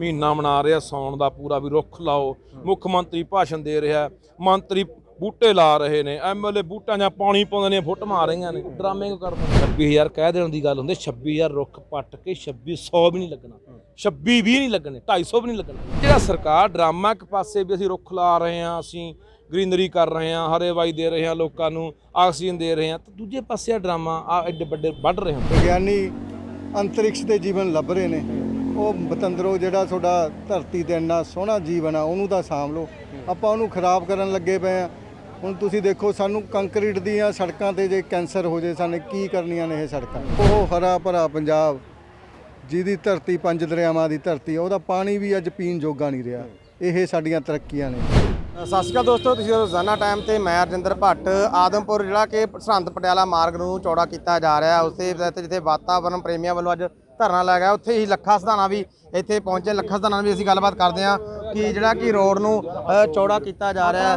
ਮਹੀਨਾ ਮਨਾ ਰਿਹਾ ਸੌਣ ਦਾ ਪੂਰਾ ਵੀ ਰੁੱਖ ਲਾਓ। ਮੁੱਖ ਮੰਤਰੀ ਭਾਸ਼ਣ ਦੇ ਰਿਹਾ ਮੰਤਰੀ ਬੂਟੇ ਲਾ ਰਹੇ ਨੇ। ਐਮਐਲਏ ਬੂਟਾਂ 'ਚ ਪਾਣੀ ਪਾਉਂਦੇ ਨੇ ਫੁੱਟ ਮਾਰ ਰਹੀਆਂ ਨੇ। ਡਰਾਮੇ ਕਿਉਂ ਕਰਦੇ 26000 ਕਹਿ ਦੇਣ ਦੀ ਗੱਲ ਹੁੰਦੀ 26000 ਰੁੱਖ ਪੱਟ ਕੇ 2600 ਵੀ ਨਹੀਂ ਲੱਗਣਾ। 26 ਵੀ ਨਹੀਂ ਲੱਗਣੇ 250 ਵੀ ਨਹੀਂ ਲੱਗਣਾ। ਜਿਹੜਾ ਸਰਕਾਰ ਡਰਾਮਾ ਇੱਕ ਪਾਸੇ ਵੀ ਅਸੀਂ ਰੁੱਖ ਲਾ ਰਹੇ ਹਾਂ ਅਸੀਂ ਗ੍ਰੀਨਰੀ ਕਰ ਰਹੇ ਹਾਂ ਹਰੇ ਵਾਈ ਦੇ ਰਹੇ ਹਾਂ ਲੋਕਾਂ ਨੂੰ ਆਕਸੀਜਨ ਦੇ ਰਹੇ ਹਾਂ ਤੇ ਦੂਜੇ ਪਾਸੇ ਆ ਡਰਾਮਾ ਆ ਐਡੇ ਵੱਡੇ ਵੱਢ ਰਹੇ ਹਾਂ ਵਿਗਿਆਨੀ ਅੰਤਰਿਕਸ਼ ਦੇ ਜੀਵਨ ਲੱਭ ਰਹੇ ਨੇ। ਉਹ ਬਤੰਦਰੋ ਜਿਹੜਾ ਤੁਹਾਡਾ ਧਰਤੀ ਤੇ ਇੰਨਾ ਸੋਹਣਾ ਜੀਵਨ ਆ ਉਹਨੂੰ ਤਾਂ ਸਾਂਭ ਲਓ। ਆਪਾਂ ਉਹਨੂੰ ਖਰਾਬ ਕਰਨ ਲੱਗੇ ਪਏ ਆ। ਹੁਣ ਤੁਸੀਂ ਦੇਖੋ ਸਾਨੂੰ ਕੰਕਰੀਟ ਦੀਆਂ ਸੜਕਾਂ ਤੇ ਜੇ ਕੈਂਸਰ ਹੋ ਜੇ ਸਾਨੂੰ ਕੀ ਕਰਨੀਆਂ ਨੇ ਇਹ ਸੜਕਾਂ? ਉਹ ਹਰਾ ਭਰਾ ਪੰਜਾਬ ਜਿਹਦੀ ਧਰਤੀ ਪੰਜ ਦਰਿਆਵਾਂ ਦੀ ਧਰਤੀ ਆ, ਉਹਦਾ ਪਾਣੀ ਵੀ ਅੱਜ ਪੀਣ ਜੋਗਾ ਨਹੀਂ ਰਿਹਾ। ਇਹ ਸਾਡੀਆਂ ਤਰੱਕੀਆਂ ਨੇ। ਸਤਿ ਸ਼੍ਰੀ ਅਕਾਲ ਦੋਸਤੋ ਤੁਸੀਂ ਰੋਜ਼ਾਨਾ ਟਾਈਮ ਤੇ ਮੈਂ ਅਰਜਿੰਦਰ ਭੱਟ ਆਦਮਪੁਰ ਜਿਹੜਾ ਕਿ ਸਰਹੰਦ ਪਟਿਆਲਾ ਮਾਰਗ ਨੂੰ ਚੌੜਾ ਕੀਤਾ ਜਾ ਰਿਹਾ। ਉਸ ਤੇ ਜਿੱਥੇ ਵਾਤਾਵਰਣ ਪ੍ਰੇਮੀਆਂ ਵੱਲੋਂ ਅੱਜ ਧਰਨਾ ਲਾਇਆ ਉੱਥੇ ਹੀ ਲੱਖਾ ਸਧਾਣਾ ਵੀ ਇੱਥੇ ਪਹੁੰਚੇ। ਲੱਖਾ ਸਧਾਣਾ ਵੀ ਅਸੀਂ ਗੱਲਬਾਤ ਕਰਦੇ ਹਾਂ ਕਿ ਜਿਹੜਾ ਕਿ ਰੋਡ ਨੂੰ ਚੌੜਾ ਕੀਤਾ ਜਾ ਰਿਹਾ ਹੈ।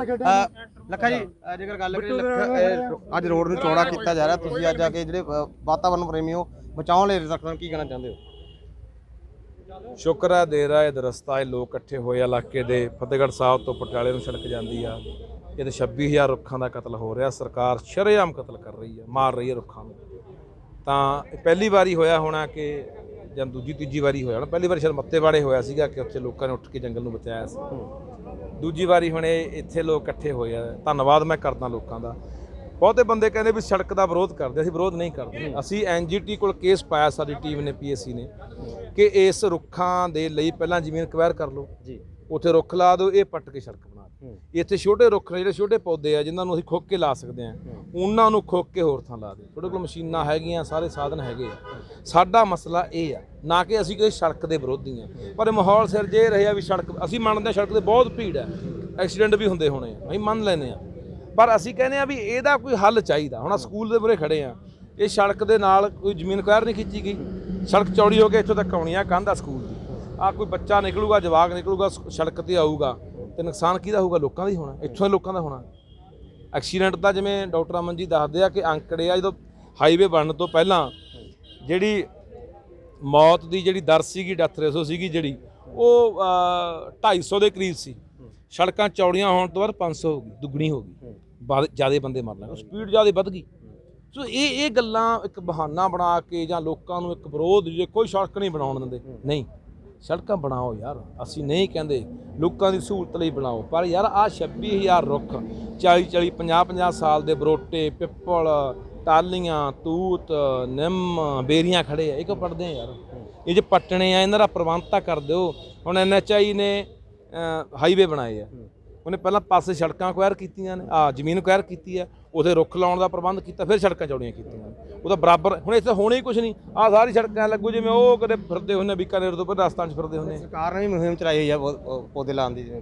ਲੱਖਾ ਜੀ ਜੇਕਰ ਗੱਲ ਕਰੀਏ ਲੱਖਾ ਅੱਜ ਰੋਡ ਨੂੰ ਚੌੜਾ ਕੀਤਾ ਜਾ ਰਿਹਾ। ਤੁਸੀਂ ਅੱਜ ਆ ਕੇ ਜਿਹੜੇ ਵਾਤਾਵਰਣ ਪ੍ਰੇਮੀ ਹੋ, ਬਚਾਉਣ ਲਈ ਰੱਖਣ ਕੀ ਕਹਿਣਾ ਚਾਹੁੰਦੇ ਹੋ? ਸ਼ੁਕਰ ਹੈ, ਦੇਰ ਹੈ ਦਰਸਤਾ, ਇਹ ਲੋਕ ਇਕੱਠੇ ਹੋਏ ਇਲਾਕੇ ਦੇ। ਫਤਿਹਗੜ੍ਹ ਸਾਹਿਬ ਤੋਂ ਪਟਿਆਲੇ ਨੂੰ ਸੜਕ ਜਾਂਦੀ ਆ। ਇਹਦੇ ਤੇ 26000 ਰੁੱਖਾਂ ਦਾ ਕਤਲ ਹੋ ਰਿਹਾ। ਸਰਕਾਰ ਸ਼ਰੇਆਮ ਕਤਲ ਕਰ ਰਹੀ ਹੈ ਮਾਰ ਰਹੀ ਹੈ ਰੁੱਖਾਂ ਨੂੰ। ਤਾਂ ਪਹਿਲੀ ਵਾਰੀ ਹੋਇਆ ਹੋਣਾ ਕਿ ਜਾਂ ਦੂਜੀ ਤੀਜੀ ਵਾਰੀ ਹੋਇਆ ਹੋਣਾ। ਪਹਿਲੀ ਵਾਰੀ ਸ਼ਾਇਦ ਮੱਤੇਵਾੜੇ ਹੋਇਆ ਸੀਗਾ ਕਿ ਉੱਥੇ ਲੋਕਾਂ ਨੇ ਉੱਠ ਕੇ ਜੰਗਲ ਨੂੰ ਬਚਾਇਆ ਸੀ। ਦੂਜੀ ਵਾਰੀ ਹੁਣ ਇਹ ਇੱਥੇ ਲੋਕ ਇਕੱਠੇ ਹੋਏ ਆ। ਧੰਨਵਾਦ ਮੈਂ ਕਰਦਾ ਲੋਕਾਂ ਦਾ। ਬਹੁਤੇ ਬੰਦੇ ਕਹਿੰਦੇ ਵੀ ਸੜਕ ਦਾ ਵਿਰੋਧ ਕਰਦੇ ਅਸੀਂ ਵਿਰੋਧ ਨਹੀਂ ਕਰਦੇ। ਅਸੀਂ ਐਨਜੀਟੀ ਕੋਲ ਕੇਸ ਪਾਇਆ ਸਾਡੀ ਟੀਮ ਨੇ ਪੀਐਸਸੀ ਨੇ ਕਿ ਇਸ ਰੁੱਖਾਂ ਦੇ ਲਈ ਪਹਿਲਾਂ ਜ਼ਮੀਨ ਕਵੈਰ ਕਰ ਲਓ। ਜੀ। ਉੱਥੇ ਰੁੱਖ ਲਾ ਦਿਓ ਇਹ ਪੱਟ ਕੇ ਸੜਕ ਇੱਥੇ ਛੋਟੇ ਰੁੱਖ ਨੇ ਜਿਹੜੇ ਛੋਟੇ ਪੌਦੇ ਆ ਜਿਨ੍ਹਾਂ ਨੂੰ ਅਸੀਂ ਖੁੱਕ ਕੇ ਲਾ ਸਕਦੇ ਆ। ਉਹਨਾਂ ਨੂੰ ਖੁੱਕ ਕੇ ਹੋਰ ਥਾਂ ਲਾ ਦਿਓ ਤੁਹਾਡੇ ਕੋਲ ਮਸ਼ੀਨਾਂ ਹੈਗੀਆਂ ਸਾਰੇ ਸਾਧਨ ਹੈਗੇ ਆ। ਸਾਡਾ ਮਸਲਾ ਇਹ ਆ ਨਾ ਕਿ ਅਸੀਂ ਕਿਸੇ ਸੜਕ ਦੇ ਵਿਰੋਧੀ ਆ। ਪਰ ਮਾਹੌਲ ਸਿਰ ਜੇ ਰਿਹਾ ਵੀ ਸੜਕ ਅਸੀਂ ਮੰਨਦੇ ਸੜਕ ਤੇ ਬਹੁਤ ਭੀੜ ਹੈ ਐਕਸੀਡੈਂਟ ਵੀ ਹੁੰਦੇ ਹੋਣੇ ਆ ਅਸੀਂ ਮੰਨ ਲੈਨੇ ਆ ਪਰ ਅਸੀਂ ਕਹਿੰਦੇ ਆ ਵੀ ਇਹਦਾ ਕੋਈ ਹੱਲ ਚਾਹੀਦਾ। ਹੁਣ ਆਹ ਸਕੂਲ ਦੇ ਮੂਹਰੇ ਖੜੇ ਆ। ਇਹ ਸੜਕ ਦੇ ਨਾਲ ਕੋਈ ਜ਼ਮੀਨ ਕਵੈਰ ਨਹੀਂ ਖਿੱਚੀ ਗਈ। ਸੜਕ ਚੌੜੀ ਹੋ ਕੇ ਇੱਥੋਂ ਤੱਕ ਆਉਣੀ ਆ ਕੰਧ ਆ ਸਕੂਲ ਦੀ। ਆ ਕੋਈ ਬੱਚਾ ਨਿਕਲੂਗਾ ਜਵਾਕ ਨਿਕਲੂਗਾ ਸੜਕ ਤੇ ਆਊਗਾ। ਤੇ ਨੁਕਸਾਨ ਕਿਹਦਾ ਹੋਊਗਾ? ਲੋਕਾਂ ਦਾ ਹੀ ਹੋਣਾ। ਇੱਥੋਂ ਦੇ ਲੋਕਾਂ ਦਾ ਹੋਣਾ। ਐਕਸੀਡੈਂਟ ਦਾ ਜਿਵੇਂ ਡਾਕਟਰ ਅਮਨ ਜੀ ਦੱਸਦੇ ਆ ਕਿ ਅੰਕੜੇ ਆ ਜਦੋਂ ਹਾਈਵੇ ਬਣਨ ਤੋਂ ਪਹਿਲਾਂ ਜਿਹੜੀ ਮੌਤ ਦੀ ਜਿਹੜੀ ਦਰ ਸੀਗੀ ਡੈਥ ਰੇਸ਼ੋ ਸੀਗੀ ਜਿਹੜੀ ਉਹ ਅ, 250 ਦੇ ਕਰੀਬ ਸੀ। ਸੜਕਾਂ ਚੌੜੀਆਂ ਹੋਣ ਤੋਂ ਬਾਅਦ 500 ਹੋ ਗਈ ਦੁੱਗਣੀ ਹੋ ਗਈ। ਜ਼ਿਆਦਾ ਬੰਦੇ ਮਰ ਲੱਗੇ ਸਪੀਡ ਜ਼ਿਆਦਾ ਵੱਧ ਗਈ। ਸੋ ਇਹ ਇਹ ਗੱਲਾਂ ਇੱਕ ਬਹਾਨਾ ਬਣਾ ਕੇ ਜਾਂ ਲੋਕਾਂ ਨੂੰ ਇੱਕ ਵਿਰੋਧ ਜੇ ਕੋਈ ਸੜਕ ਨਹੀਂ ਬਣਾਉਣ ਦਿੰਦੇ ਨਹੀਂ। ਸੜਕਾਂ ਬਣਾਓ ਯਾਰ। ਅਸੀਂ ਨਹੀਂ ਕਹਿੰਦੇ ਲੋਕਾਂ ਦੀ ਸਹੂਲਤ ਲਈ ਬਣਾਓ। ਪਰ ਯਾਰ ਆ 26000 ਰੁੱਖ 40 40 50 50 ਸਾਲ ਦੇ ਬਰੋਟੇ, ਪਿੱਪਲ ਟਾਲੀਆਂ ਤੂਤ, ਨਿੰਮ, ਬੇਰੀਆਂ ਖੜੇ ਆ। ਇਹ ਕਿਉਂ ਪੜਦੇ ਆ ਯਾਰ? ਇਹ ਜੇ ਪੱਟਣੇ ਆ, ਇਹਨਾਂ ਦਾ ਪ੍ਰਬੰਧਤਾ ਕਰ ਦਿਓ। ਹੁਣ ਐਨਐਚਆਈ ਨੇ ਹਾਈਵੇ ਬਣਾਏ ਆ। ਉਹਨੇ ਪਹਿਲਾਂ ਪਾਸੇ ਸੜਕਾਂ ਕੁਆਰ ਕੀਤੀਆਂ ਨੇ ਆ ਜ਼ਮੀਨ ਕੁਆਰ ਕੀਤੀ ਆ ਉਥੇ ਰੁੱਖ ਲਾਉਣ ਦਾ ਪ੍ਰਬੰਧ ਕੀਤਾ ਫਿਰ ਸੜਕਾਂ ਚੌੜੀਆਂ ਕੀਤੀਆਂ ਉਹਦਾ ਬਰਾਬਰ ਹੁਣ ਇੱਥੇ ਹੋਣਾ ਹੀ ਕੁਝ ਨਹੀਂ। ਆ ਸਾਰੀ ਸੜਕਾਂ ਲੱਗੂ ਜਿਵੇਂ ਉਹ ਕਦੇ ਫਿਰਦੇ ਹੁੰਦੇ ਬੀਕਾਨੇਰ ਤੋਂ ਫਿਰ ਰਾਜਸਥਾਨ 'ਚ ਫਿਰਦੇ ਹੁੰਦੇ ਸਰਕਾਰ ਨੇ ਵੀ ਮੁਹਿੰਮ ਚਲਾਈ ਹੋਈ ਆ ਪੌਦੇ ਲਾਉਣ ਦੀ ਜਿਵੇਂ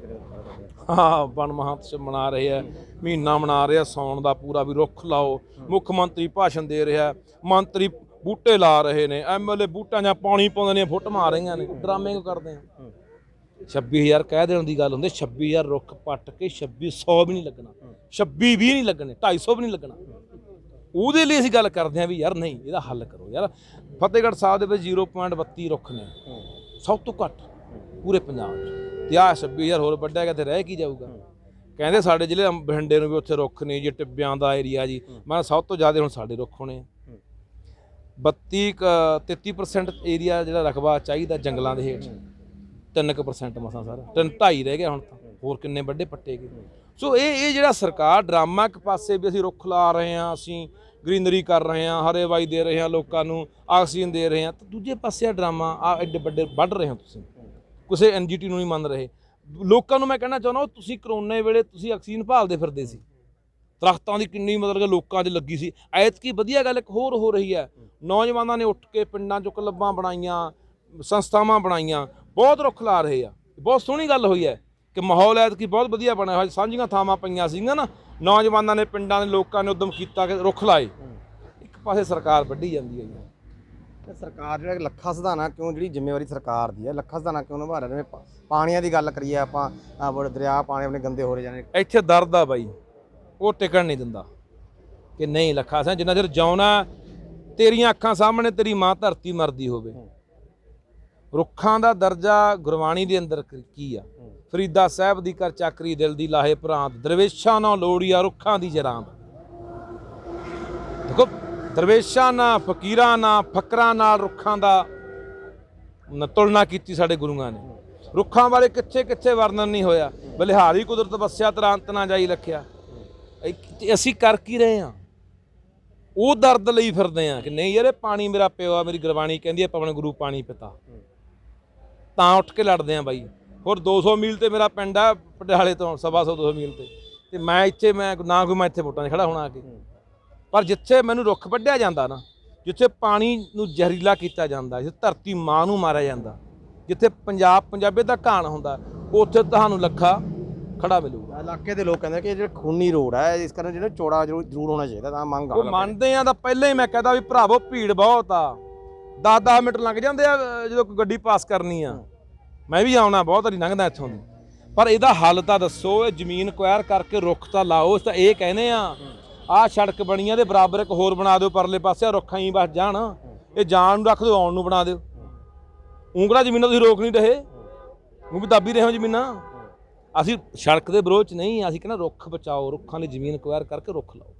ਹਾਂ ਵਣ ਮਹਾਂਤਸਵ ਮਨਾ ਰਹੇ ਆ ਮਹੀਨਾ ਮਨਾ ਰਹੇ ਆ ਸੌਣ ਦਾ ਪੂਰਾ ਵੀ ਰੁੱਖ ਲਾਓ। ਮੁੱਖ ਮੰਤਰੀ ਭਾਸ਼ਣ ਦੇ ਰਿਹਾ ਮੰਤਰੀ ਬੂਟੇ ਲਾ ਰਹੇ ਨੇ ਐਮਐਲਏ ਬੂਟਾਂ 'ਚ ਪਾਣੀ ਪਾਉਂਦੇ ਨੇ ਫੁੱਟ ਮਾਰ ਰਹੀਆਂ ਨੇ ਡਰਾਮੇ ਕਿਉਂ ਕਰਦੇ ਆ। 26000 ਕਹਿ ਦੇਣ ਦੀ ਗੱਲ ਹੁੰਦੀ 26000 ਰੁੱਖ ਪੱਟ ਕੇ 2600 ਵੀ ਨਹੀਂ ਲੱਗਣਾ 26 ਵੀ ਨਹੀਂ ਲੱਗਣੇ 250 ਵੀ ਨਹੀਂ ਲੱਗਣਾ। ਉਹਦੇ ਲਈ ਅਸੀਂ ਗੱਲ ਕਰਦੇ ਹਾਂ ਵੀ ਯਾਰ ਨਹੀਂ, ਇਹਦਾ ਹੱਲ ਕਰੋ। ਯਾਰ ਫਤਿਹਗੜ੍ਹ ਸਾਹਿਬ ਦੇ ਵਿੱਚ 0.32 ਰੁੱਖ ਨੇ। ਸਭ ਤੋਂ ਘੱਟ, ਪੂਰੇ ਪੰਜਾਬ 'ਚ। ਤੇ ਆਹ 26000 ਹੋਰ ਵੱਡਾ ਹੈਗਾ ਤੇ ਰਹਿ ਕੀ ਜਾਊਗਾ? ਕਹਿੰਦੇ ਸਾਡੇ ਜ਼ਿਲ੍ਹੇ ਬਠਿੰਡੇ ਨੂੰ ਵੀ ਉੱਥੇ ਰੁੱਖ ਨਹੀਂ ਜੀ ਟਿੱਬਿਆਂ ਦਾ ਏਰੀਆ ਜੀ। ਮੈਂ ਸਭ ਤੋਂ ਜ਼ਿਆਦਾ ਹੁਣ ਸਾਡੇ ਰੁੱਖ ਹੋਣੇ ਆ। 32 ਕੁ- 33% ਏਰੀਆ ਜਿਹੜਾ ਰਕਬਾ ਚਾਹੀਦਾ ਜੰਗਲਾਂ ਦੇ ਹੇਠ। 3% ਮਸਾਂ ਸਾਰਾ। ਤਿੰਨ ਢਾਈ ਰਹਿ ਗਿਆ ਹੁਣ ਤਾਂ। ਹੋਰ ਕਿੰਨੇ ਵੱਡੇ ਪੱਟੇ ਗਏ। ਸੋ ਇਹ ਇਹ ਜਿਹੜਾ ਸਰਕਾਰ ਡਰਾਮਾ ਇੱਕ ਪਾਸੇ ਵੀ ਅਸੀਂ ਰੁੱਖ ਲਾ ਰਹੇ ਹਾਂ, ਅਸੀਂ ਗ੍ਰੀਨਰੀ ਕਰ ਰਹੇ ਹਾਂ ਹਰੇ ਵਾਈ ਦੇ ਰਹੇ ਹਾਂ ਲੋਕਾਂ ਨੂੰ, ਆਕਸੀਜਨ ਦੇ ਰਹੇ ਹਾਂ, ਤਾਂ ਦੂਜੇ ਪਾਸੇ ਆ ਡਰਾਮਾ ਆ ਐਡੇ ਵੱਡੇ ਵੱਢ ਰਹੇ ਹੋ ਤੁਸੀਂ। ਕਿਸੇ ਐਨਜੀਟੀ ਨੂੰ ਨਹੀਂ ਮੰਨ ਰਹੇ। ਲੋਕਾਂ ਨੂੰ ਮੈਂ ਕਹਿਣਾ ਚਾਹੁੰਦਾ ਤੁਸੀਂ ਕਰੋਨੇ ਵੇਲੇ ਤੁਸੀਂ ਆਕਸੀਜਨ ਭਾਲਦੇ ਫਿਰਦੇ ਸੀ। ਦਰਖਤਾਂ ਦੀ ਕਿੰਨੀ ਮਤਲਬ ਕਿ ਲੋਕਾਂ 'ਚ ਲੱਗੀ ਸੀ। ਐਤਕੀ ਵਧੀਆ ਗੱਲ ਇੱਕ ਹੋਰ ਹੋ ਰਹੀ ਹੈ। ਨੌਜਵਾਨਾਂ ਨੇ ਉੱਠ ਕੇ ਪਿੰਡਾਂ 'ਚੋਂ ਕਲੱਬਾਂ ਬਣਾਈਆਂ, ਸੰਸਥਾਵਾਂ ਬਣਾਈਆਂ ਬਹੁਤ ਰੁੱਖ ਲਾ ਰਹੇ ਆ। ਬਹੁਤ ਸੋਹਣੀ ਗੱਲ ਹੋਈ ਹੈ ਕਿ ਮਾਹੌਲ ਐਤਕੀ ਬਹੁਤ ਵਧੀਆ ਬਣਿਆ ਹੋਇਆ। ਸਾਂਝੀਆਂ ਥਾਵਾਂ ਪਈਆਂ ਸੀਗੀਆਂ ਨਾ ਨੌਜਵਾਨਾਂ ਨੇ ਪਿੰਡਾਂ ਦੇ ਲੋਕਾਂ ਨੇ ਉਦਮ ਕੀਤਾ ਕਿ ਰੁੱਖ ਲਾਏ। ਇੱਕ ਪਾਸੇ ਸਰਕਾਰ ਵੱਢੀ ਜਾਂਦੀ ਹੈ ਜੀ। ਤੇ ਸਰਕਾਰ ਜਿਹੜਾ ਲੱਖਾ ਸਧਾਨਾ ਕਿਉਂ ਜਿਹੜੀ ਜ਼ਿੰਮੇਵਾਰੀ ਸਰਕਾਰ ਦੀ ਹੈ ਲੱਖਾ ਸਧਾਨਾ ਕਿਉਂ ਨਿਭਾ ਰਿਹਾ? ਪਾਣੀਆਂ ਦੀ ਗੱਲ ਕਰੀਏ ਆਪਾਂ ਦਰਿਆ ਪਾਣੀ ਆਪਣੇ ਗੰਦੇ ਹੋ ਰਹੇ ਜਾਣੇ। ਇੱਥੇ ਦਰਦ ਆ ਬਾਈ। ਉਹ ਟਿਕਣ ਨਹੀਂ ਦਿੰਦਾ ਕਿ ਨਹੀਂ ਲੱਖਾ ਸਿੰਘ ਜਿੰਨਾ ਚਿਰ ਜਾਉਣਾ ਤੇਰੀਆਂ ਅੱਖਾਂ ਸਾਹਮਣੇ ਤੇਰੀ ਮਾਂ ਧਰਤੀ ਮਰਦੀ ਹੋਵੇ। ਰੁੱਖਾਂ ਦਾ ਦਰਜਾ ਗੁਰਬਾਣੀ ਦੇ ਅੰਦਰ ਕ- ਆ? ਫਰੀਦਾ ਸਾਹਿਬ ਦੀ ਕਰ ਚੱਕਰੀ ਦਿਲ ਦੀ ਲਾਹੇ ਪ੍ਰਾਂਤ ਦਰਵੇਸ਼ਾਂ ਨਾਲ ਲੋੜੀਆ ਰੁੱਖਾਂ ਦੀ ਜਰਾਂ ਦੇਖੋ ਦਰਵੇਸ਼ਾਂ ਨਾਲ ਫਕੀਰਾਂ ਨਾਲ ਫਕਰਾਂ ਨਾਲ ਰੁੱਖਾਂ ਦਾ ਨ- ਤੁਲਨਾ ਕੀਤੀ ਸਾਡੇ ਗੁਰੂਆਂ ਨੇ। ਰੁੱਖਾਂ ਬਾਰੇ ਕਿੱਥੇ ਕਿੱਥੇ ਵਰਣਨ ਨਹੀਂ ਹੋਇਆ। ਬਲਿਹਾਰੀ ਕੁਦਰਤ ਵਸਿਆ ਤਰਾਂਤ ਨਾ ਜਾਈ ਰੱਖਿਆ। ਅਸੀਂ ਕਰ ਕੀ ਰਹੇ ਹਾਂ ਉਹ ਦਰਦ ਲਈ ਫਿਰਦੇ ਆ ਕਿ ਨਹੀਂ ਯਾਰ ਇਹ ਪਾਣੀ ਮੇਰਾ ਪਿਓ ਆ ਮੇਰੀ ਗੁਰਬਾਣੀ ਕਹਿੰਦੀ ਹੈ ਪਵਨ ਗੁਰੂ ਪਾਣੀ ਪਿਤਾ। ਤਾਂ ਉੱਠ ਕੇ ਲੜਦੇ ਆ ਬਾਈ। ਹੋਰ 200 ਮੀਲ ਤੇ ਮੇਰਾ ਪਿੰਡ ਆ ਪਟਿਆਲੇ ਤੋਂ ਸਵਾ ਸੌ 200 ਮੀਲ ਤੇ। ਤੇ ਮੈਂ ਇੱਥੇ ਮੈਂ ਨਾ ਕੋਈ ਮੈਂ ਇੱਥੇ ਵੋਟਾਂ 'ਚ ਖੜਾ ਹੋਣਾ ਆ ਕੇ। ਪਰ ਜਿੱਥੇ ਮੈਨੂੰ ਰੁੱਖ ਵੱਢਿਆ ਜਾਂਦਾ ਨਾ ਜਿੱਥੇ ਪਾਣੀ ਨੂੰ ਜ਼ਹਿਰੀਲਾ ਕੀਤਾ ਜਾਂਦਾ ਜਿੱਥੇ ਧਰਤੀ ਮਾਂ ਨੂੰ ਮਾਰਿਆ ਜਾਂਦਾ ਜਿੱਥੇ ਪੰਜਾਬ ਪੰਜਾਬੇ ਦਾ ਘਾਣ ਹੁੰਦਾ ਉੱਥੇ ਤੁਹਾਨੂੰ ਲੱਖਾ ਖੜਾ ਮਿਲੂਗਾ। ਇਲਾਕੇ ਦੇ ਲੋਕ ਕਹਿੰਦੇ ਕਿ ਜਿਹੜਾ ਖੂਨੀ ਰੋਡ ਹੈ ਇਸ ਕਾਰਨ ਜਿਹੜਾ ਚੌੜਾ ਜ਼ਰੂਰ ਜ਼ਰੂਰ ਹੋਣਾ ਚਾਹੀਦਾ ਤਾਂ ਮੰਗ ਆ ਉਹ ਮੰਨਦੇ ਆ ਤਾਂ ਪਹਿਲਾਂ ਹੀ ਮੈਂ ਕਹਦਾ ਵੀ ਭਰਾਵੋ ਭੀੜ ਬਹੁਤ ਆ। 10-10 ਮਿੰਟ ਲੰਘ ਜਾਂਦੇ ਆ ਅਹ, ਜਦੋਂ ਕੋਈ ਗੱਡੀ ਪਾਸ ਕਰਨੀ ਆ। ਮੈਂ ਵੀ ਆਉਣਾ ਬਹੁਤ ਵਾਰੀ ਲੰਘਦਾ ਇੱਥੋਂ ਦੀ। ਪਰ ਇਹਦਾ ਹੱਲ ਤਾਂ ਦੱਸੋ ਇਹ ਜ਼ਮੀਨ ਕੁਐਰ ਕਰਕੇ ਰੁੱਖ ਤਾਂ ਲਾਓ ਇਸ ਤਾਂ ਇਹ ਕਹਿੰਦੇ ਆ ਆਹ ਸੜਕ ਬਣੀ ਆ ਦੇ ਬਰਾਬਰ ਇੱਕ ਹੋਰ ਬਣਾ ਦਿਓ ਪਰਲੇ ਪਾਸੇ ਆਹ ਰੁੱਖਾਂ ਹੀ ਬਸ ਜਾਣ। ਇਹ ਜਾਣ ਨੂੰ ਰੱਖ ਦਿਓ ਆਉਣ ਨੂੰ ਬਣਾ ਦਿਓ। ਉਂਗਲਾ ਜ਼ਮੀਨਾਂ ਤੁਸੀਂ ਰੋਕ ਨਹੀਂ ਰਹੇ। ਉਹ ਵੀ ਦੱਬੀ ਰਹੇ ਹੋ ਜ਼ਮੀਨਾਂ। ਅਸੀਂ ਸੜਕ ਦੇ ਵਿਰੋਧ ਚ ਨਹੀਂ ਅਸੀਂ ਕਹਿੰਦਾ ਰੁੱਖ ਬਚਾਓ ਰੁੱਖਾਂ ਦੀ ਜ਼ਮੀਨ ਕੁਐਰ ਕਰਕੇ ਰੁੱਖ ਲਾਓ।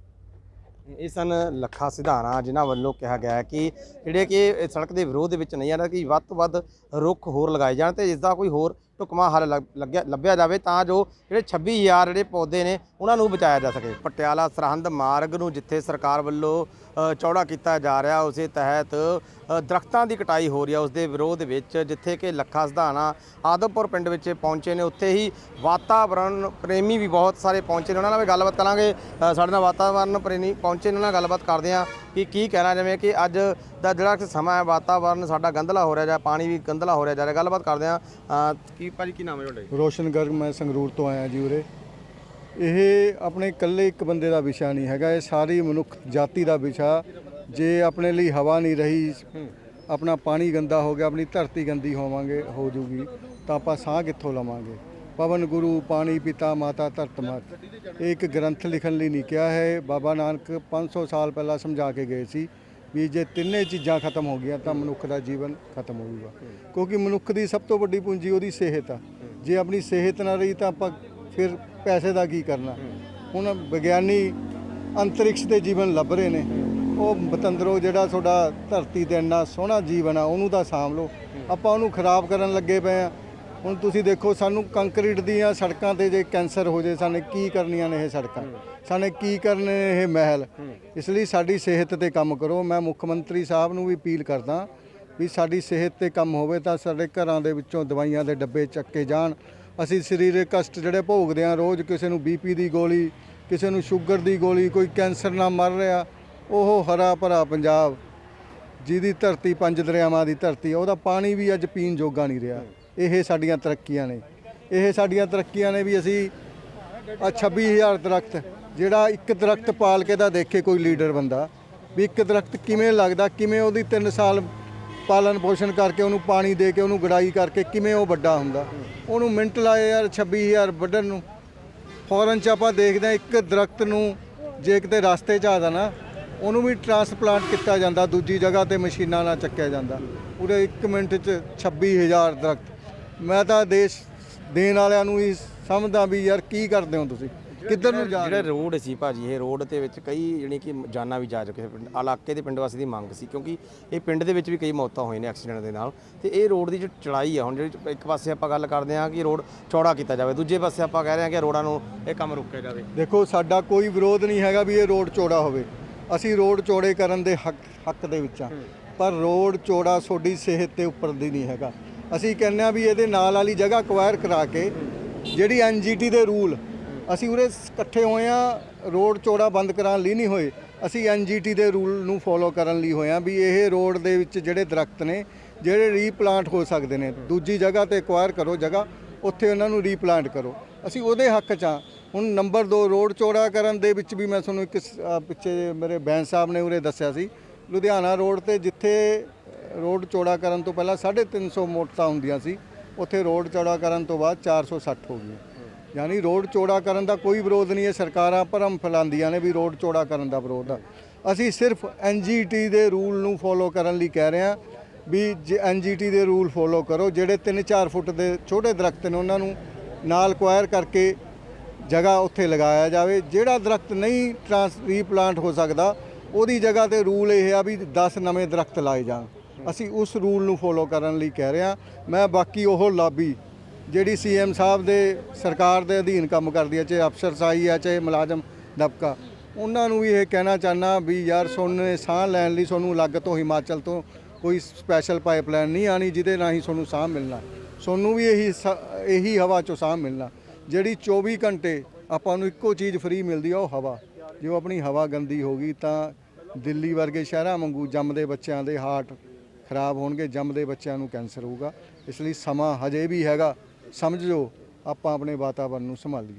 ਇਹ ਸਨ ਲੱਖਾ ਸਿਧਾਣਾ ਜਿਨ੍ਹਾਂ ਵੱਲੋਂ ਕਿਹਾ ਗਿਆ ਹੈ ਕਿ ਜਿਹੜੇ ਕਿ ਸੜਕ ਦੇ ਵਿਰੋਧ ਦੇ ਵਿੱਚ ਨਹੀਂ ਆਣਾ ਕਿ ਵੱਧ ਤੋਂ ਵੱਧ ਰੁੱਖ ਹੋਰ ਲਗਾਏ ਜਾਣ ਤੇ ਇਸ ਦਾ ਕੋਈ ਹੋਰ ਢੁਕਵਾਂ ਹੱਲ ਲੱਗ- ਲੱਗਿਆ, ਲੱਭਿਆ ਜਾਵੇ ਤਾਂ ਜੋ ਜਿਹੜੇ 26000 ਜਿਹੜੇ ਪੌਦੇ ਨੇ ਉਹਨਾਂ ਨੂੰ ਬਚਾਇਆ ਜਾ ਸਕੇ। ਪਟਿਆਲਾ ਸਰਹੰਦ ਮਾਰਗ ਨੂੰ ਜਿੱਥੇ ਸਰਕਾਰ ਵੱਲੋਂ ਚੌੜਾ ਕੀਤਾ ਜਾ ਰਿਹਾ। ਉਸੇ ਤਹਿਤ ਅ, ਦਰਖਤਾਂ ਦੀ ਕਟਾਈ ਹੋ ਰਹੀ ਹੈ। ਉਸ ਦੇ ਵਿਰੋਧ ਵਿੱਚ ਜਿੱਥੇ ਕਿ ਲੱਖਾ ਸਿਧਾਣਾ ਆਦਮਪੁਰ ਪਿੰਡ ਵਿੱਚ ਪਹੁੰਚੇ ਨੇ। ਉੱਥੇ ਹੀ ਵਾਤਾਵਰਣ ਪ੍ਰੇਮੀ ਵੀ ਬਹੁਤ ਸਾਰੇ ਪਹੁੰਚੇ ਨੇ। ਉਹਨਾਂ ਨਾਲ ਵੀ ਗੱਲਬਾਤ ਕਰਾਂਗੇ। ਸਾਡੇ ਨਾਲ ਵਾਤਾਵਰਣ ਪ੍ਰੇਮੀ ਪਹੁੰਚੇ ਨੇ। ਉਹਨਾਂ ਨਾਲ ਗੱਲਬਾਤ ਕਰਦੇ ਹਾਂ ਕਿ ਕੀ ਕਹਿਣਾ ਜਿਵੇਂ ਕਿ ਅੱਜ ਦਾ ਜਿਹੜਾ ਸਮਾਂ ਹੈ ਵਾਤਾਵਰਣ ਸਾਡਾ ਗੰਧਲਾ ਹੋ ਰਿਹਾ ਜਾਂ ਪਾਣੀ ਵੀ ਗੰਧਲਾ ਹੋ ਰਿਹਾ ਜਾ ਰਿਹਾ। ਗੱਲਬਾਤ ਕਰਦੇ ਹਾਂ। ਅ, ਕੀ ਭਾਜੀ ਕੀ ਨਾਮ ਹੈ ਤੁਹਾਡਾ ਰੋਸ਼ਨ ਗਰਗ ਮੈਂ ਸੰਗਰੂਰ ਤੋਂ ਆਇਆ ਜੀ ਉਰੇ। ਇਹ ਆਪਣੇ ਇਕੱਲੇ ਇੱਕ ਬੰਦੇ ਦਾ ਵਿਸ਼ਾ ਨਹੀਂ ਹੈਗਾ, ਇਹ ਸਾਰੀ ਮਨੁੱਖ ਜਾਤੀ ਦਾ ਵਿਸ਼ਾ। ਜੇ ਆਪਣੇ ਲਈ ਹਵਾ ਨਹੀਂ ਰਹੀ, ਆਪਣਾ ਪਾਣੀ ਗੰਦਾ ਹੋ ਗਿਆ, ਆਪਣੀ ਧਰਤੀ ਗੰਦੀ ਹੋਵਾਂਗੇ, ਹੋ ਜੂਗੀ, ਤਾਂ ਆਪਾਂ ਸਾਹ ਕਿੱਥੋਂ ਲਵਾਂਗੇ? ਪਵਨ ਗੁਰੂ, ਪਾਣੀ ਪਿਤਾ, ਮਾਤਾ, ਧਰਤ ਮਾਤ। ਇਹ ਇੱਕ ਗ੍ਰੰਥ ਲਿਖਣ ਲਈ ਨਹੀਂ ਕਿਹਾ ਹੈ। ਬਾਬਾ ਨਾਨਕ 500 ਸਾਲ ਪਹਿਲਾਂ ਸਮਝਾ ਕੇ ਗਏ ਸੀ ਵੀ ਜੇ ਤਿੰਨੇ ਚੀਜ਼ਾਂ ਖਤਮ ਹੋ ਗਈਆਂ, ਤਾਂ ਮਨੁੱਖ ਦਾ ਜੀਵਨ ਖਤਮ ਹੋ ਜਾਊਗਾ ਕਿਉਂਕਿ ਮਨੁੱਖ ਦੀ ਸਭ ਤੋਂ ਵੱਡੀ ਪੂੰਜੀ ਉਹਦੀ ਸਿਹਤ ਆ। ਜੇ ਆਪਣੀ ਸਿਹਤ ਨਾ ਰਹੀ, ਤਾਂ ਆਪਾਂ ਫਿਰ ਪੈਸੇ ਦਾ ਕੀ ਕਰਨਾ? ਹੁਣ ਵਿਗਿਆਨੀ ਅੰਤਰਿਕਸ਼ ਦੇ ਜੀਵਨ ਲੱਭ ਰਹੇ ਨੇ। ਉਹ ਬਤੰਦਰੋ ਜਿਹੜਾ ਤੁਹਾਡਾ ਧਰਤੀ ਤੇ ਇੰਨਾ ਸੋਹਣਾ ਜੀਵਨ ਆ, ਉਹਨੂੰ ਤਾਂ ਸਾਂਭ ਲਓ। ਆਪਾਂ ਉਹਨੂੰ ਖਰਾਬ ਕਰਨ ਲੱਗੇ ਪਏ ਆ। ਹੁਣ ਤੁਸੀਂ ਦੇਖੋ, ਸਾਨੂੰ ਕੰਕਰੀਟ ਦੀਆਂ ਸੜਕਾਂ ਤੇ ਜੇ ਕੈਂਸਰ ਹੋ ਜੇ, ਸਾਨੇ ਕੀ ਕਰਨੀਆਂ ਨੇ ਇਹ ਸੜਕਾਂ? ਸਾਨੇ ਕੀ ਕਰਨੇ ਨੇ ਇਹ ਮਹਿਲ? ਇਸ ਲਈ ਸਾਡੀ ਸਿਹਤ ਤੇ ਕੰਮ ਕਰੋ। ਮੈਂ ਮੁੱਖ ਮੰਤਰੀ ਸਾਹਿਬ ਨੂੰ ਵੀ ਅਪੀਲ ਕਰਦਾ ਵੀ ਸਾਡੀ ਸਿਹਤ ਤੇ ਕੰਮ ਹੋਵੇ ਤਾਂ ਸਾਡੇ ਘਰਾਂ ਦੇ ਵਿੱਚੋਂ ਦਵਾਈਆਂ ਦੇ ਡੱਬੇ ਚੱਕੇ ਜਾਣ। ਅਸੀਂ ਸਰੀਰਕ ਕਸ਼ਟ ਜਿਹੜੇ ਭੋਗਦੇ ਹਾਂ ਰੋਜ਼, ਕਿਸੇ ਨੂੰ ਬੀਪੀ ਦੀ ਗੋਲੀ, ਕਿਸੇ ਨੂੰ ਸ਼ੂਗਰ ਦੀ ਗੋਲੀ, ਕੋਈ ਕੈਂਸਰ ਨਾਲ ਮਰ ਰਿਹਾ, ਉਹ ਹਰਾ ਭਰਾ ਪੰਜਾਬ, ਜਿਹਦੀ ਧਰਤੀ ਪੰਜ ਦਰਿਆਵਾਂ ਦੀ ਧਰਤੀ ਉਹਦਾ ਪਾਣੀ ਵੀ ਅੱਜ ਪੀਣ ਜੋਗਾ ਨਹੀਂ ਰਿਹਾ। ਇਹ ਸਾਡੀਆਂ ਤਰੱਕੀਆਂ ਨੇ। ਇਹ ਸਾਡੀਆਂ ਤਰੱਕੀਆਂ ਨੇ ਵੀ ਅਸੀਂ ਆ 26000 ਦਰਖਤ, ਜਿਹੜਾ ਇੱਕ ਦਰਖਤ ਪਾਲ ਕੇ ਤਾਂ ਦੇਖੇ ਕੋਈ ਲੀਡਰ ਬੰਦਾ, ਵੀ ਇੱਕ ਦਰਖਤ ਕਿਵੇਂ ਲੱਗਦਾ, ਕਿਵੇਂ ਉਹਦੀ 3 ਸਾਲ ਪਾਲਣ ਪੋਸ਼ਣ ਕਰਕੇ ਉਹਨੂੰ ਪਾਣੀ ਦੇ ਕੇ ਉਹਨੂੰ ਗੜਾਈ ਕਰਕੇ ਕਿਵੇਂ ਉਹ ਵੱਡਾ ਹੁੰਦਾ? ਉਹਨੂੰ ਮਿੰਟ ਲਾਏ ਯਾਰ 26000 ਵੱਢਣ ਨੂੰ। ਫੌਰਨ ਚ ਆਪਾਂ ਦੇਖਦੇ ਹਾਂ, ਇੱਕ ਦਰਖਤ ਨੂੰ ਜੇ ਕਿਤੇ ਰਸਤੇ 'ਚ ਆਦਾ ਨਾ ਉਹਨੂੰ ਵੀ ਟਰਾਂਸਪਲਾਂਟ ਕੀਤਾ ਜਾਂਦਾ, ਦੂਜੀ ਜਗ੍ਹਾ ਤੇ ਮਸ਼ੀਨਾਂ ਨਾਲ ਚੱਕਿਆ ਜਾਂਦਾ। ਪੂਰੇ 1 ਮਿੰਟ 'ਚ 26000 ਦਰਖਤ। ਮੈਂ ਤਾਂ ਦੇਸ਼ ਦੇਣ ਵਾਲਿਆਂ ਨੂੰ ਹੀ ਸਮਝਦਾ ਵੀ ਯਾਰ ਕੀ ਕਰਦੇ ਹੋ ਤੁਸੀਂ? ਕਿੱਧਰ ਨੂੰ ਜਾ ਰਹੇ ਜਿਹੜੇ ਰੋਡ ਸੀ ਭਾਜੀ ਇਹ ਰੋਡ ਦੇ ਵਿੱਚ ਕਈ ਜਿਹੜੀ ਕਿ ਜਾਨਾਂ ਵੀ ਜਾ ਚੁੱਕੇ ਪਿੰਡ ਇਲਾਕੇ ਦੇ ਪਿੰਡ ਵਾਸੀ ਦੀ ਮੰਗ ਸੀ ਕਿਉਂਕਿ ਇਹ ਪਿੰਡ ਦੇ ਵਿੱਚ ਵੀ ਕਈ ਮੌਤਾਂ ਹੋਈਆਂ ਨੇ ਐਕਸੀਡੈਂਟ ਦੇ ਨਾਲ। ਤੇ ਇਹ ਰੋਡ ਦੀ ਜੋ ਚੜਾਈ ਆ ਹੁਣ ਜਿਹੜੀ ਇੱਕ ਪਾਸੇ ਆਪਾਂ ਗੱਲ ਕਰਦੇ ਹਾਂ ਕਿ ਰੋਡ ਚੌੜਾ ਕੀਤਾ ਜਾਵੇ ਦੂਜੇ ਪਾਸੇ ਆਪਾਂ ਕਹਿ ਰਹੇ ਹਾਂ ਕਿ ਰੋਡਾਂ ਨੂੰ ਇਹ ਕੰਮ ਰੋਕਿਆ ਜਾਵੇ। ਦੇਖੋ ਸਾਡਾ ਕੋਈ ਵਿਰੋਧ ਨਹੀਂ ਹੈਗਾ ਵੀ ਇਹ ਰੋਡ ਚੌੜਾ ਹੋਵੇ। ਅਸੀਂ ਰੋਡ ਚੌੜੇ ਕਰਨ ਦੇ ਹੱਕ ਹੱਕ ਦੇ ਵਿੱਚ ਆ ਪਰ ਰੋਡ ਚੌੜਾ ਤੁਹਾਡੀ ਸਿਹਤ ਦੇ ਉੱਪਰ ਦੀ ਨਹੀਂ ਹੈਗਾ। ਅਸੀਂ ਕਹਿੰਦੇ ਆ ਵੀ ਇਹਦੇ ਨਾਲ ਵਾਲੀ ਜਗ੍ਹਾ ਅਕਵਾਇਰ ਕਰਾ ਕੇ ਜਿਹੜੀ ਐਨਜੀਟੀ ਦੇ ਰੂਲ ਅਸੀਂ ਉਰੇ ਇਕੱਠੇ ਹੋਏ ਆ, ਰੋਡ ਚੌੜਾ ਬੰਦ ਕਰਾਉਣ ਲਈ ਨਹੀਂ ਹੋਏ। ਅਸੀਂ ਐਨਜੀਟੀ ਦੇ ਰੂਲ ਨੂੰ ਫੋਲੋ ਕਰਨ ਲਈ ਹੋਏ ਆ ਵੀ ਇਹ ਰੋਡ ਦੇ ਵਿੱਚ ਜਿਹੜੇ ਦਰਖਤ ਨੇ, ਜਿਹੜੇ ਰੀਪਲਾਂਟ ਹੋ ਸਕਦੇ ਨੇ, ਦੂਜੀ ਜਗ੍ਹਾ ਤੇ ਅਕਵਾਇਰ ਕਰੋ ਜਗ੍ਹਾ, ਉੱਥੇ ਉਹਨਾਂ ਨੂੰ ਰੀਪਲਾਂਟ ਕਰੋ। ਅਸੀਂ ਉਹਦੇ ਹੱਕ 'ਚ ਆ। ਹੁਣ ਨੰਬਰ 2 ਰੋਡ ਚੌੜਾ ਕਰਨ ਦੇ ਵਿੱਚ ਵੀ ਮੈਂ ਤੁਹਾਨੂੰ ਇੱਕ ਪਿੱਛੇ ਮੇਰੇ ਬੈਂਸ ਸਾਹਿਬ ਨੇ ਉਰੇ ਦੱਸਿਆ ਸੀ। ਲੁਧਿਆਣਾ ਰੋਡ ਤੇ ਜਿੱਥੇ ਰੋਡ ਚੌੜਾ ਕਰਨ ਤੋਂ ਪਹਿਲਾਂ 350 ਮੋਟਰਾਂ ਹੁੰਦੀਆਂ ਸੀ, ਉੱਥੇ ਰੋਡ ਚੌੜਾ ਕਰਨ ਤੋਂ ਬਾਅਦ 460 ਹੋ ਗਈਆਂ। ਯਾਨੀ ਰੋਡ ਚੌੜਾ ਕਰਨ ਦਾ ਕੋਈ ਵਿਰੋਧ ਨਹੀਂ ਹੈ। ਸਰਕਾਰਾਂ ਭਰਮ ਫੈਲਾਉਂਦੀਆਂ ਨੇ ਵੀ ਰੋਡ ਚੌੜਾ ਕਰਨ ਦਾ ਵਿਰੋਧ ਆ। ਅਸੀਂ ਸਿਰਫ ਐਨਜੀਟੀ ਦੇ ਰੂਲ ਨੂੰ ਫੋਲੋ ਕਰਨ ਲਈ ਕਹਿ ਰਹੇ ਹਾਂ ਵੀ ਐਨਜੀਟੀ ਦੇ ਰੂਲ ਫੋਲੋ ਕਰੋ, ਜਿਹੜੇ 3-4 ਫੁੱਟ ਦੇ ਛੋਟੇ ਦਰਖਤ ਨੇ, ਉਹਨਾਂ ਨੂੰ ਨਾਲ ਕੁਆਇਰ ਕਰਕੇ ਜਗ੍ਹਾ ਉੱਥੇ ਲਗਾਇਆ ਜਾਵੇ। ਜਿਹੜਾ ਦਰਖਤ ਨਹੀਂ ਟ੍ਰਾਂਸ ਰੀਪਲਾਂਟ ਹੋ ਸਕਦਾ, ਉਹਦੀ ਜਗ੍ਹਾ ਤੇ ਰੂਲ ਇਹ ਆ ਵੀ 10 ਨਵੇਂ ਦਰਖਤ ਲਾਏ ਜਾਣ। ਅਸੀਂ ਉਸ ਰੂਲ ਨੂੰ ਫੋਲੋ ਕਰਨ ਲਈ ਕਹਿ ਰਹੇ ਹਾਂ। ਮੈਂ ਬਾਕੀ ਉਹ ਲਾਬੀ ਜਿਹੜੀ ਸੀਐਮ ਸਾਹਿਬ ਦੇ ਸਰਕਾਰ ਦੇ ਅਧੀਨ ਕੰਮ ਕਰਦੀ ਹੈ, ਚਾਹੇ ਅਫਸਰਸ਼ਾਹੀ ਹੈ ਚਾਹੇ ਮੁਲਾਜ਼ਮ ਦਬਕਾ, ਉਹਨਾਂ ਨੂੰ ਵੀ ਇਹ ਕਹਿਣਾ ਚਾਹਨਾ ਵੀ ਯਾਰ ਸੋਨੇ ਸਾਹ ਲੈਣ ਲਈ ਤੁਹਾਨੂੰ ਅਲੱਗ ਤੋਂ ਹਿਮਾਚਲ ਤੋਂ ਕੋਈ ਸਪੈਸ਼ਲ ਪਾਈਪਲਾਈਨ ਨਹੀਂ ਆਣੀ ਜਿਹਦੇ ਰਾਹੀਂ ਤੁਹਾਨੂੰ ਸਾਹ ਮਿਲਣਾ। ਤੁਹਾਨੂੰ ਵੀ ਇਹੀ ਸ- ਇਹੀ ਹਵਾ ਚੋਂ ਸਾਹ ਮਿਲਣਾ। ਜਿਹੜੀ 24 ਘੰਟੇ ਆਪਾਂ ਨੂੰ ਇੱਕੋ ਚੀਜ਼ ਫ੍ਰੀ ਮਿਲਦੀ ਆ, ਉਹ ਹਵਾ। ਜੋ ਆਪਣੀ ਹਵਾ ਗੰਦੀ ਹੋ ਗਈ ਤਾਂ ਦਿੱਲੀ ਵਰਗੇ ਸ਼ਹਿਰਾਂ ਵਾਂਗੂ ਜੰਮਦੇ ਬੱਚਿਆਂ ਦੇ ਹਾਰਟ ਖਰਾਬ ਹੋਣਗੇ ਜੰਮਦੇ ਬੱਚਿਆਂ ਨੂੰ ਕੈਂਸਰ ਹੋਊਗਾ। ਇਸ ਲਈ ਸਮਾਂ ਹਜੇ ਵੀ ਹੈਗਾ। ਸਮਝੋ ਆਪਾਂ ਆਪਣੇ ਵਾਤਾਵਰਣ ਨੂੰ ਸੰਭਾਲੀਏ।